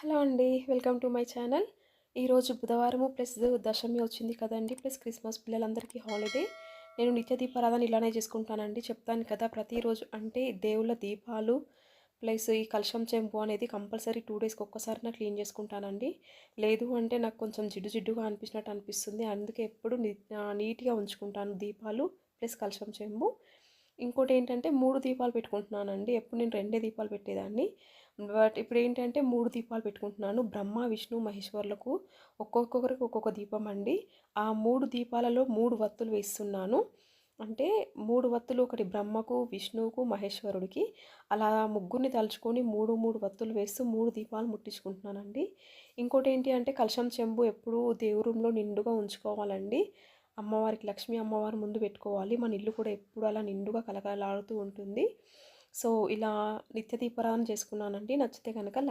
Hello అండి welcome to my channel. ఈరోజు బుధవారము ప్లస్ దశమి వచ్చింది కదండి ప్లస్ క్రిస్మస్ పిల్లలందరికీ హాలిడే. నేను నిత్య దీపారాధన ఇలానే చేసుకుంటానండి చెప్తాను కదా ప్రతిరోజు అంటే దేవుళ్ళ దీపాలు ప్లస్ ఈ కలశం చెంపు అనేది కంపల్సరీ టూ డేస్కి ఒక్కసారి నాకు క్లీన్ చేసుకుంటానండి. లేదు అంటే నాకు కొంచెం జిడ్డు జిడ్డుగా అనిపించినట్టు అనిపిస్తుంది అందుకే ఎప్పుడు నీట్గా ఉంచుకుంటాను దీపాలు ప్లస్ కలశం చెంబు. ఇంకోటి ఏంటంటే మూడు దీపాలు పెట్టుకుంటున్నానండి. ఎప్పుడు నేను రెండే దీపాలు పెట్టేదాన్ని. బట్ ఇప్పుడు ఏంటంటే మూడు దీపాలు పెట్టుకుంటున్నాను. బ్రహ్మ విష్ణు మహేశ్వర్లకు ఒక్కొక్కరికి ఒక్కొక్క దీపం అండి. ఆ మూడు దీపాలలో మూడు వత్తులు వేస్తున్నాను. అంటే మూడు వత్తులు ఒకటి బ్రహ్మకు విష్ణువుకు మహేశ్వరుడికి. అలా ముగ్గురిని తలుచుకొని మూడు మూడు వత్తులు వేస్తూ మూడు దీపాలు ముట్టించుకుంటున్నానండి. ఇంకోటి ఏంటి అంటే కలశం చెంబు ఎప్పుడూ దేవురంలో నిండుగా ఉంచుకోవాలండి. అమ్మవారికి లక్ష్మీ అమ్మవారి ముందు పెట్టుకోవాలి. మన ఇల్లు కూడా ఎప్పుడు అలా నిండుగా కలకలాడుతూ ఉంటుంది. సో ఇలా నిత్య దీపారాధన చేసుకున్నానండి. నచ్చితే కనుక లైక్